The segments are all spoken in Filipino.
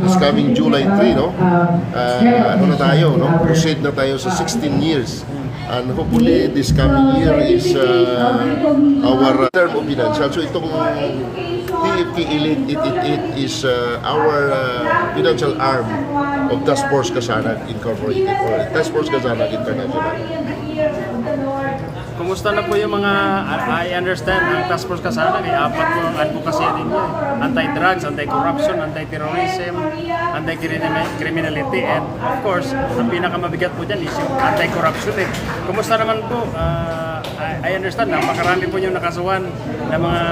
this coming July 3, no? Uh, ano na tayo, no? Proceed na tayo sa 16 years. And hopefully, this coming year is uh, our term of financial. So itong TFK Elite 888 is uh, our uh, financial arm of Task Force Kasanag Incorporated or Task Force Kasanag International. Kumusta na po yung mga, I understand, ang Task Force Kasana, ay apat po ang advocacy ninyo. eh. Anti-drugs, anti-corruption, anti-terrorism, anti-criminality, and of course, ang pinakamabigat po dyan is yung anti-corruption. Eh. Kumusta naman po? Ah, I, I understand, napakarami po yung nakasuhan na mga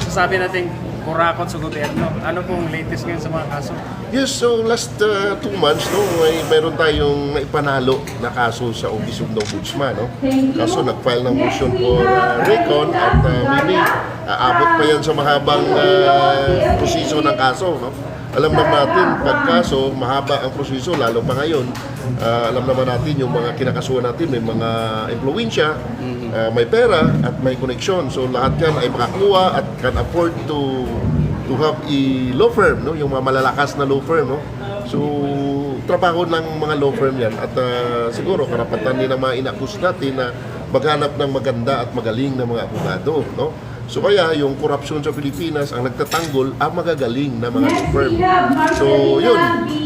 masasabi nating kurakot sa gobyerno. Ano pong latest ngayon sa mga kaso? Yes, so last uh, two months, no, may meron tayong naipanalo na kaso sa Office of the Ombudsman. No? Kaso nag-file ng motion for uh, recon at uh, maybe aabot pa yan sa mahabang uh, proseso ng kaso. No? Alam naman natin, pag kaso, mahaba ang proseso, lalo pa ngayon. Uh, alam naman natin yung mga kinakasuhan natin, may mga impluensya, uh, may pera at may connection. So lahat yan ay makakuha at can afford to to have a law firm, no? yung mga malalakas na law firm. No? So, trabaho ng mga law firm yan at ah, siguro karapatan din ng mga inakus natin na maghanap ng maganda at magaling na mga abogado. No? So kaya yung corruption sa Pilipinas ang nagtatanggol ang magagaling na mga firm. So yun,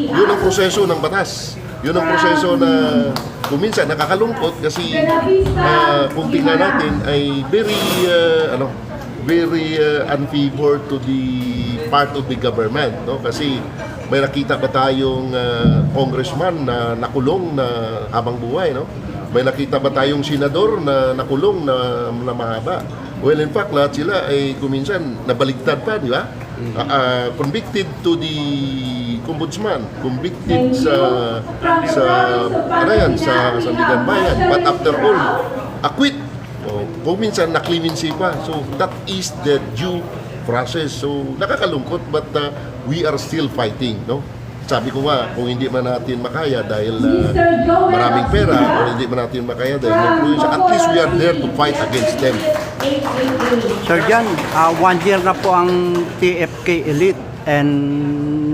yun ang proseso ng batas. Yun ang proseso na kuminsan nakakalungkot kasi ah, kung tingnan natin ay very ah, ano very uh, unfavor to the part of the government no kasi may nakita ba tayong uh, congressman na nakulong na habang buhay no may nakita ba tayong senador na nakulong na, na mahaba well in fact lahat sila ay kuminsan nabaligtad pa di ba Ah, ah, convicted to the ombudsman convicted sa sa ano yan sa Sandigan Bayan but after all acquit Oh, kung minsan na-clemency pa. So, that is the due process. So, nakakalungkot but uh, we are still fighting, no? Sabi ko nga, kung hindi man natin makaya dahil uh, maraming pera o hindi man natin makaya dahil at least we are there to fight against them. Sir Jan, ah, one year na po ang TFK Elite and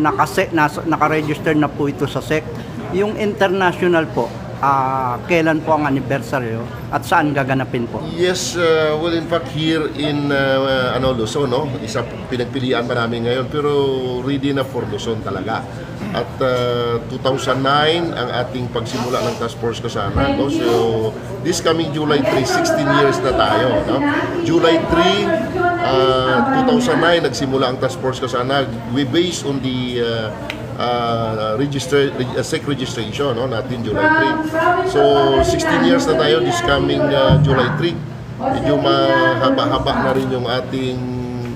nakase, nas, nakaregister na po ito sa SEC. Yung international po, ah, kailan po ang anniversary at saan gaganapin po? Yes, uh, well in fact here in uh, ano Luzon, no? Isa pinagpilian pa namin ngayon pero ready na for Luzon talaga. At uh, 2009 ang ating pagsimula ng Task Force Kasama, no? So this coming July 3, 16 years na tayo, no? July 3 uh, 2009 nagsimula ang Task Force Kasama. We based on the uh, uh, register, reg- uh, SEC registration no, natin July 3. So 16 years na tayo this coming uh, July 3. Medyo mahaba-haba na rin yung ating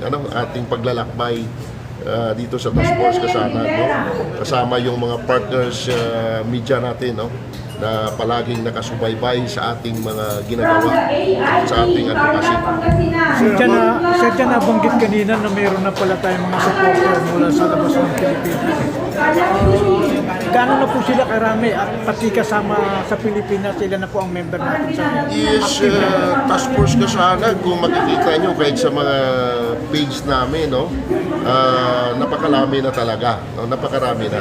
ano ating paglalakbay uh, dito sa Task Force kasama no. Kasama yung mga partners uh, media natin no na palaging nakasubaybay sa ating mga ginagawa sa ating advocacy. Sir Jan, na, Sir Jan, nabanggit kanina na mayroon na pala tayong mga supporter mula sa labas ng Pilipinas. Gano'n na po sila karami at pati kasama sa Pilipinas, sila na po ang member natin sa is uh, task force ka sana kung makikita nyo kahit sa mga page namin no uh, napakarami na talaga no? napakarami na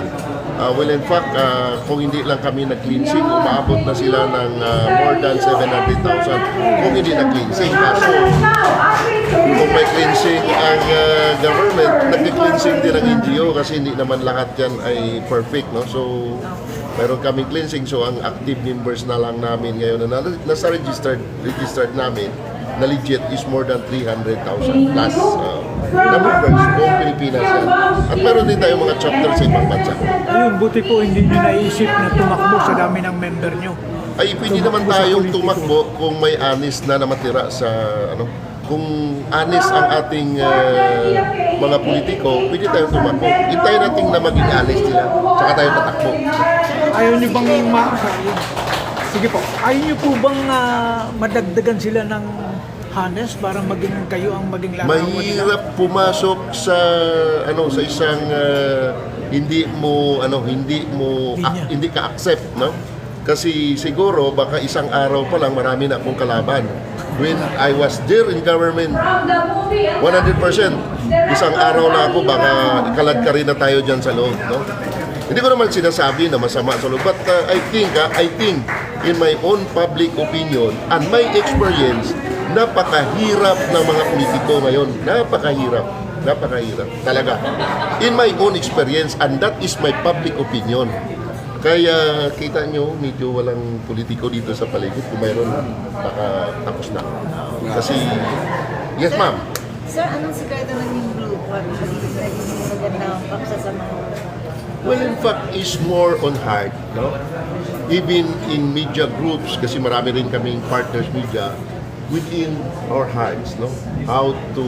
Uh, well in fact uh, kung hindi lang kami nag-cleansing umaabot na sila ng uh, more than 700,000 kung hindi nag-cleansing. Kaso kung may cleansing ang uh, government nag-cleansing din ang NGO kasi hindi naman lahat yan ay perfect no? So Meron kaming cleansing. So ang active members na lang namin ngayon na- nasa registered registered namin na legit is more than 300,000 plus uh, members buong Pilipinas yan. At meron din tayong mga chapter sa ibang bansa. Ayun, buti po hindi nyo naisip na tumakbo sa dami ng member nyo. Ay pwede naman tayong tumakbo kung may honest na namatira sa ano kung honest ang ating uh, mga politiko, pwede tayong tumakbo. Hintayin natin na maging honest sila, saka tayo tatakbo. Ayaw nyo bang ma... Sige po, ayaw nyo po bang ah, madagdagan sila ng hanes para maging kayo ang maging larawan nila? mahirap pumasok sa ano sa isang uh, hindi mo ano hindi mo Linya. hindi ka accept no kasi siguro baka isang araw pa lang marami na akong kalaban when I was there in government, 100%. Isang araw na ako, baka ikalag ka rin na tayo dyan sa loob. No? Hindi ko naman sinasabi na masama sa loob. But uh, I think, ah, I think, in my own public opinion and my experience, napakahirap ng mga politiko ngayon. Napakahirap. Napakahirap. Talaga. In my own experience, and that is my public opinion. Kaya kita nyo, medyo walang politiko dito sa paligid. Kung mayroon, baka tapos na. Kasi, yes ma'am, Sir, anong sikreto ng yung? Ano yung naging magandang pagsasama? Well, in fact, is more on heart, no? Even in media groups, kasi marami rin kaming partners media, within our hearts, no? How to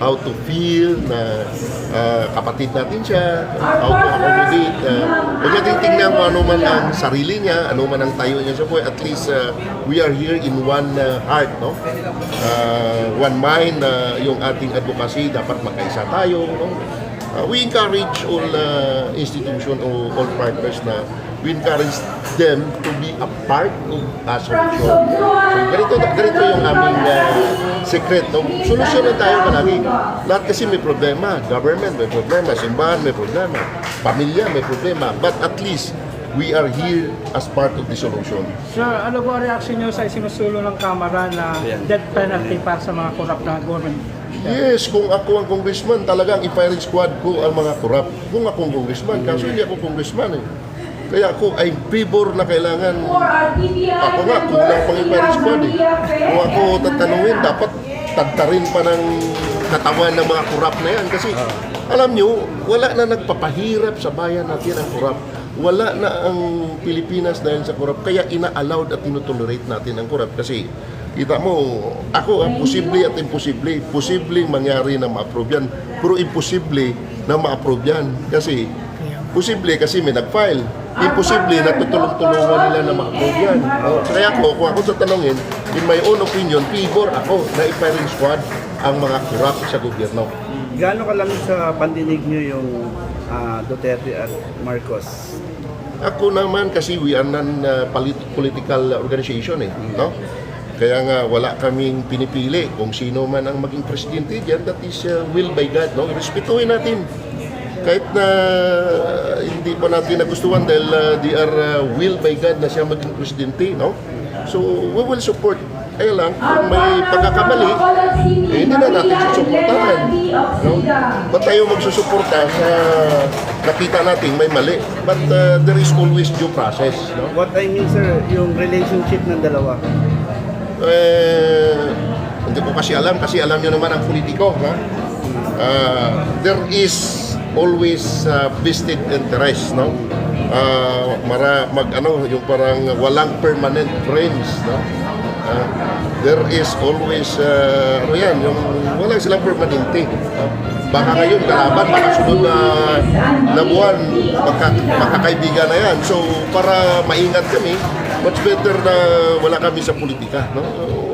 how to feel na ah, kapatid natin siya, how to accommodate. Uh, huwag natin tingnan kung ano man ang sarili niya, ano man ang tayo niya sa buhay. At least uh, we are here in one uh, heart, no? Uh, one mind, na yung ating advocacy, dapat magkaisa tayo, no? Uh, we encourage all uh, institution or all partners na we encourage them to be a part of a solution. So ganito, ganito yung aming uh, secret. No? Solusyonan tayo palagi. Lahat kasi may problema. Government may problema. Simbahan may problema. Pamilya may problema. But at least, we are here as part of the solution. Sir, ano po ang reaction nyo sa sinusulo ng Kamara na death penalty para sa mga corrupt na government? Yes, kung ako ang congressman, talagang i-firing squad ko ang mga korap. Kung ako ang congressman, kaso hindi ako congressman eh. Kaya ako ay favor na kailangan, ako nga, kulang pang i-firing squad eh. Kung ako tatanungin, dapat tagtarin pa ng katawan ng mga korap na yan. Kasi alam nyo, wala na nagpapahirap sa bayan natin ang korap. Wala na ang Pilipinas dahil sa korap. Kaya ina-allowed at tinutolerate natin ang korap. Kasi Kita mo, ako, ah, posible at imposible. Posibleng mangyari na ma-approve yan. Pero imposible na ma-approve yan. Kasi, posible kasi may nag-file. Imposible na tutulong-tulungan nila na ma-approve yan. Oh, Kaya ako, kung ako sa tanongin, in my own opinion, favor ako na i-firing squad ang mga kurap sa gobyerno. Gaano kalami sa pandinig nyo yung ah, Duterte at Marcos? Ako naman kasi we are non uh, polit- political organization eh, no? Kaya nga wala kaming pinipili kung sino man ang maging presidente diyan that is uh, will by God, no? Respetuhin natin. Kahit na uh, hindi pa natin nagustuhan dahil uh, they are uh, will by God na siya maging presidente, no? So we will support. Kaya lang, kung may pagkakamali, eh, hindi na natin susuportahan. No? Ba't tayo magsusuporta sa nakita natin may mali? But uh, there is always due process. No? What I mean sir, yung relationship ng dalawa. Eh, hindi ko kasi alam kasi alam nyo naman ang politiko. Ha? Uh, there is always uh, vested interest. No? Uh, mara, mag ano yung parang walang permanent friends no Ah, there is always uh, ano yan yung wala silang permanente no? baka ngayon kalaban baka sunod na, na buwan magka, magkakaibigan na yan so para maingat kami much better na wala kami sa politika no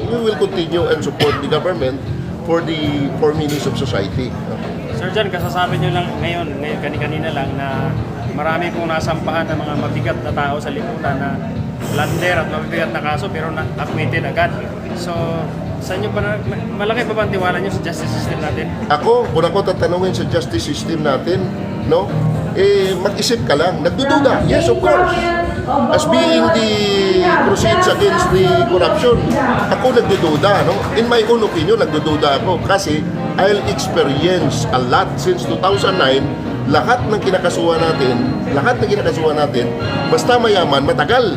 we will continue and support the government for the for means of society no? Sir John, kasasabi nyo lang ngayon, ngayon kani-kanina lang na marami pong nasampahan ng mga mabigat na tao sa lipunan na blunder at mabigat na kaso pero na-acquitted agad. So, sa inyo pa na, malaki pa ba ang tiwala nyo sa justice system natin? Ako, kung ako tatanungin sa justice system natin, no, eh, mag-isip ka lang. Nagdududa. Yes, of course. As being the proceeds against the corruption, ako nagdududa, no? In my own opinion, nagdududa ako kasi I'll experience a lot since 2009, lahat ng kinakasuhan natin, lahat ng kinakasuhan natin, basta mayaman, matagal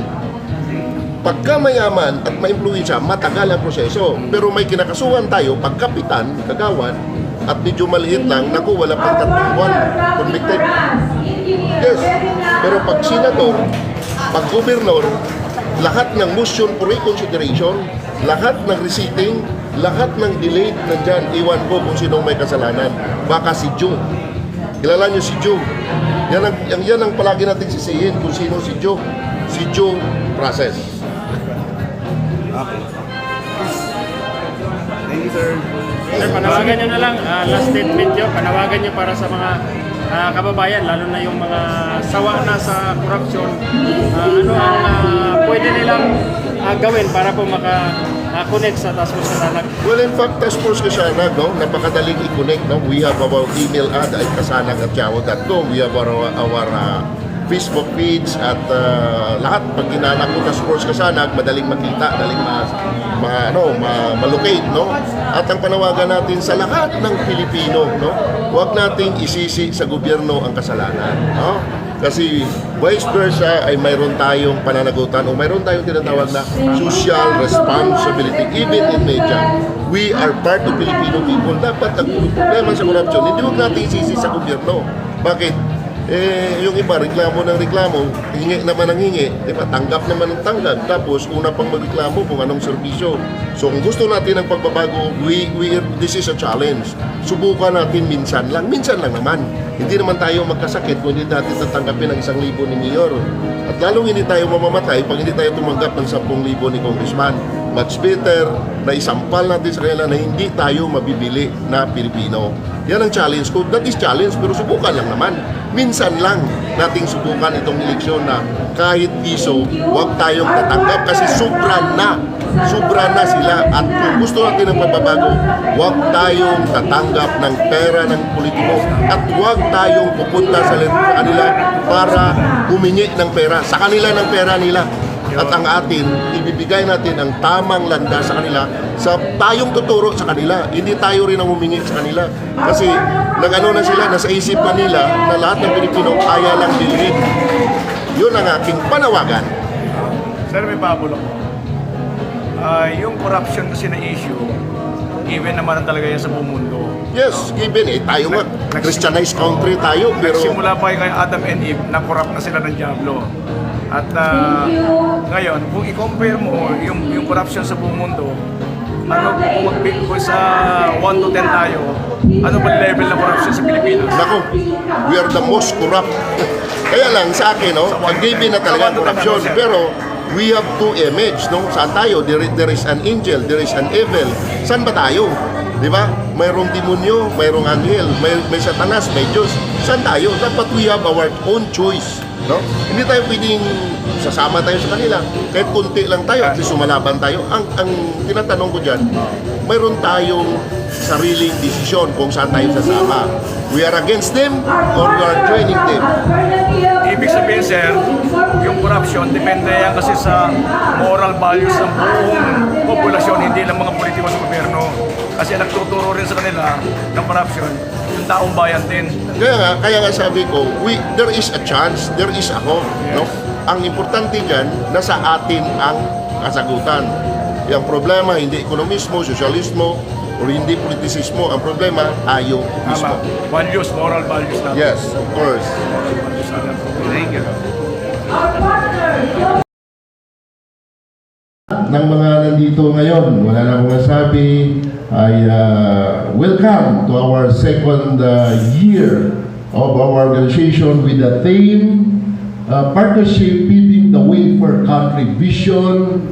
pagka mayaman at maimpluwensya, matagal ang proseso. Pero may kinakasuhan tayo, pag kapitan, kagawan, at medyo maliit lang, naku, wala pang tatlong convicted. Yes. Pero pag senador, pag gobernador, lahat ng motion for reconsideration, lahat ng receipting, lahat ng delayed nandyan, iwan ko kung sinong may kasalanan. Baka si Joe. Kilala niyo si Joe. Yan ang, yan, yan ang palagi natin sisihin kung sino si Joe. Si Joe process. Okay. Thank you sir. Sir, panawagan nyo na lang, ah, last statement nyo, panawagan nyo para sa mga ah, kababayan, lalo na yung mga sawa na sa corruption. Ah, ano ang ah, pwede nilang ah, gawin para po maka na-connect sa Task Force Kasanag? Well, in fact, Task Force Kasanag, no, napakadaling i-connect. No? We have our email ad ay kasanag.yahoo.com. We have our, our uh, Facebook feeds at uh, lahat. Pag ginanap mo Task Force Kasanag, madaling makita, madaling ma, ma, ano, ma, malocate. No? At ang panawagan natin sa lahat ng Pilipino, no? huwag nating isisi sa gobyerno ang kasalanan. No? Kasi vice versa ay mayroon tayong pananagutan o mayroon tayong tinatawag na social responsibility. Even in media, we are part of Filipino people. Dapat ang problema sa corruption, hindi huwag natin isisi sa gobyerno. Bakit? Eh, yung iba, reklamo ng reklamo, hingi naman ang hingi, di ba? tanggap naman ang tanggap, tapos una pang magreklamo kung anong serbisyo. So kung gusto natin ng pagbabago, we, we, this is a challenge. Subukan natin minsan lang, minsan lang naman. Hindi naman tayo magkasakit kung hindi natin tatanggapin ang isang libo ni Mayor. At lalong hindi tayo mamamatay pag hindi tayo tumanggap ng 10,000 ni Congressman. Much better na isampal natin sa kanila na hindi tayo mabibili na Pilipino. Yan ang challenge ko. That is challenge, pero subukan lang naman. Minsan lang nating subukan itong eleksyon na kahit piso, huwag tayong tatanggap kasi sobra na. Sobra na sila. At kung gusto natin ng pagbabago, huwag tayong tatanggap ng pera ng politiko at huwag tayong pupunta sa kanila para humingi ng pera. Sa kanila ng pera nila. At ang atin, ibibigay natin ang tamang landa sa kanila sa tayong tuturo sa kanila. Hindi tayo rin ang humingi sa kanila. Kasi nag-ano na sila, nasa isip na nila na lahat ng Pilipino kaya lang bilhin. Yun ang aking panawagan. Sir, may pabulo ko. Ah, yung corruption kasi na issue, even naman talaga yan sa buong mundo. Yes, given eh, tayo nga, Christianized country tayo, pero Nagsimula pa kay Adam and Eve, na corrupt na sila ng Diablo. At ah, ngayon, kung i-compare mo yung, yung corruption sa buong mundo, ano kung mag kung sa 1 to 10 tayo, ano ba level ng corruption sa Pilipinas? Nako, we are the most corrupt. Kaya lang sa akin, no, pag given na talaga ang corruption, pero we have two image, no? Saan tayo? There, there is an angel, there is an evil. Saan ba tayo? Di ba? Mayroong demonyo, mayroong anghel, may, may satanas, may Diyos. Saan tayo? Dapat we have our own choice. No? Hindi tayo pwedeng sasama tayo sa kanila. Kahit kunti lang tayo, at least sumalaban tayo. Ang, ang tinatanong ko dyan, mayroon tayong sariling desisyon kung saan tayo sasama. We are against them or we are joining them. Ibig sabihin, sir, yung corruption, depende yan kasi sa moral values ng buong populasyon, hindi lang mga politiko sa gobyerno. Kasi ang nagtuturo rin sa kanila ng corruption, yung taong bayan din. Kaya nga, kaya nga sabi ko, we, there is a chance, there is a hope. No? Ang importante dyan, nasa atin ang kasagutan. Yung problema, hindi ekonomismo, sosyalismo, o hindi politisismo. Ang problema, tayo mismo. Tama. Values, moral values natin. Yes, of course. Thank you. ng mga nandito ngayon, wala na akong masabi, ay uh, welcome to our second uh, year of our organization with the theme uh, Partnership Paving the Way for Country Vision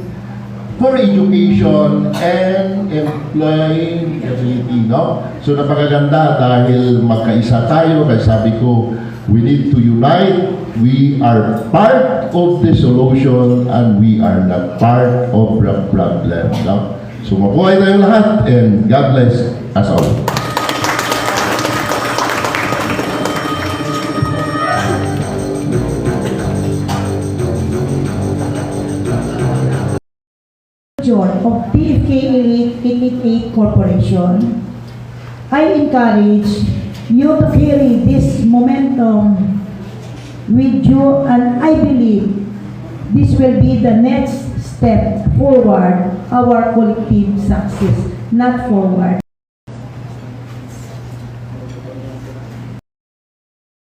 for Education and Employability. No? So napakaganda dahil magkaisa tayo, kaya sabi ko, we need to unite. We are part of the solution and we are not part of the problem. No? So mabuhay tayo lahat and God bless us all. John of PFK Elite Corporation, I encourage you to carry this momentum with you and I believe this will be the next step forward our collective success, not forward.